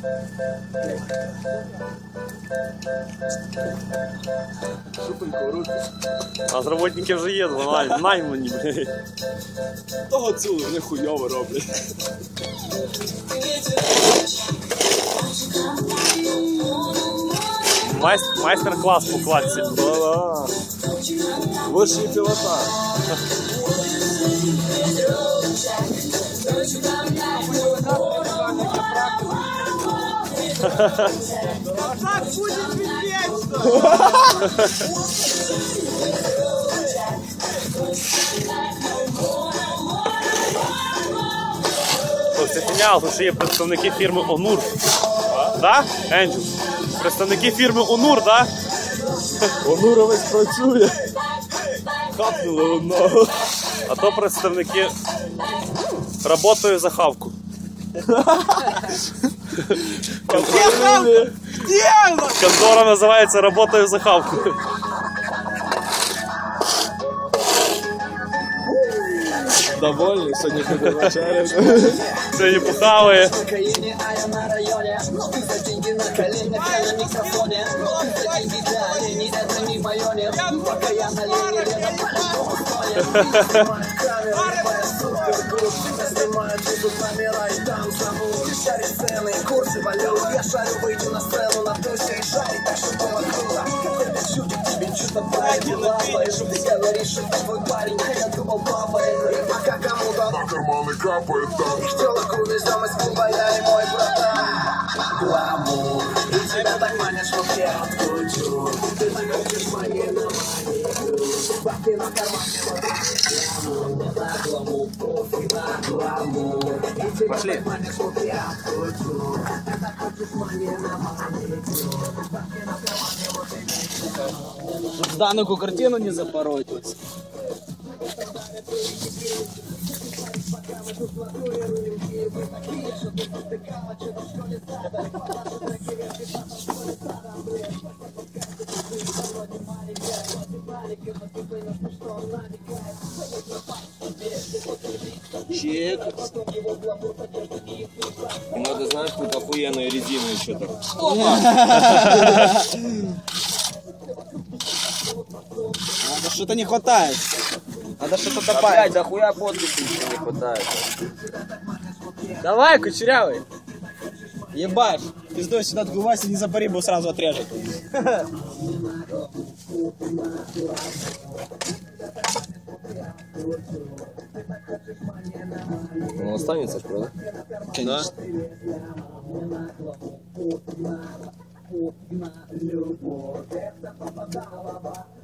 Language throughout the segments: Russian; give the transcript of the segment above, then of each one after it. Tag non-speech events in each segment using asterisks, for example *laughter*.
Ти А работники вже є, най- наймані, блядь. Того цілу, вони хуйово роблять. Майс- Майстер-клас по кладці. Да-да. Вищий пілотаж. Ось це тут ще є представники фірми Онур. Да? Енджел? Представники фірми Онур, да? Онуровець працює. Хапнули одного. А то представники Работаю за хавку. Контролює. Контора називається Работаю за хавку. Довольний, сьогодні ходив вечеря. Сьогодні похаває. *laughs* тебе что-то правильно лапаешь Ты говоришь, что твой парень, а я думал, папа это А как кому-то На карманы капает там. Их телок увезем из клуба, я и мой братан. Гламур, и тебя так манят, что я откручу. Ты так хочешь моей на Бабки на кармане, вот гламур, профи на гламур И тебя так манят, что я откручу Ты так хочешь моей на Жданику картину не запороть. Чек. Надо, знаешь, тут охуенная резина еще так. *laughs* *laughs* Надо что-то не хватает. Надо что-то добавить. да хуя подписи не хватает. Давай, кучерявый. Ебашь. Пиздой сюда отгувайся, не запари, его сразу отрежет. Он останется, правда? Конечно.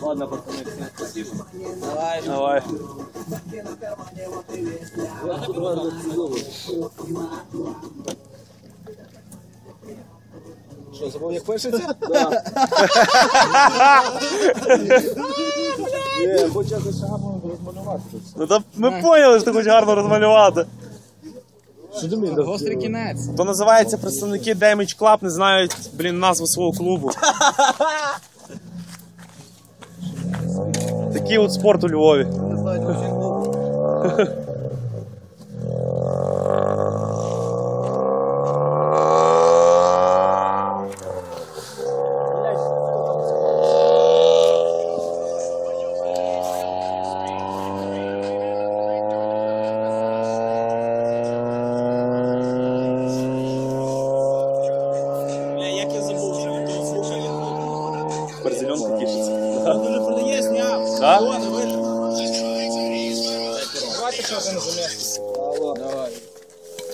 Ладно, пацаны, всем спасибо. Давай. Давай. Що, забув, як пишеться? Хочу якось гарно розмалювати. Ну та ми поняли, що ти хочеш гарно розмалювати. Гострий кінець. То називається представники Damage Club, не знають, блін, назву свого клубу. *laughs* Такий от спорт у Львові. *laughs* ще один замість. Алло, давай.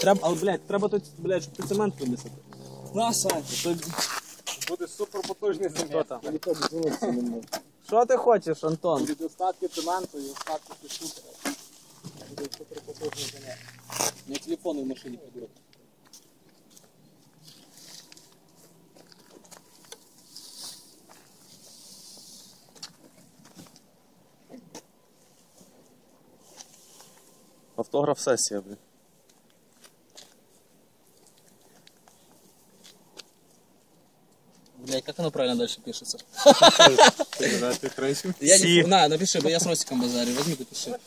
Треба, але, блядь, треба тут, блядь, щоб ти цемент винесати. На, Сань. Буде суперпотужний Хто там? Ніхто дозвонитися не може. Що ти хочеш, Антон? Від остатки цементу і остатки пішутера. Буде суперпотужний замість. Не телефон в машині подурок. Автограф сесія, блін. Блять, как оно правильно дальше пишется? Я не... На, напиши, бо я с Ростиком базарю. Возьми, напиши.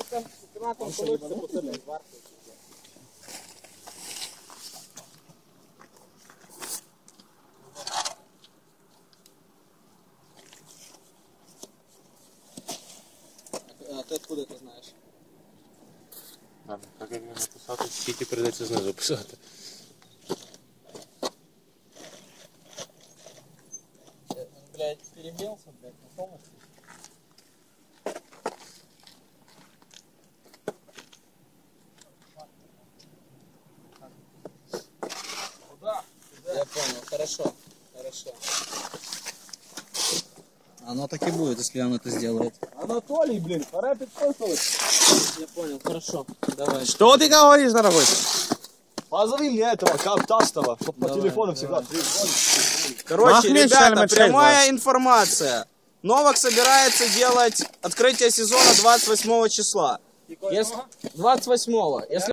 А ты откуда это знаешь? Ладно, так як написати, скільки прийдеться знизу писати. Блять, перебился, блять, на полностью. Я понял, хорошо, хорошо. Оно так и будет, если он это сделает. Анатолій, блін, пора підписуватися. Я понял, хорошо. Давай. Что ты говоришь, дорогой? Позови мне этого Кавтастова, чтоб по телефону всегда. Короче, Махмед ребята, прямая информация. Новак собирается делать открытие сезона 28 числа. Если... 28 Если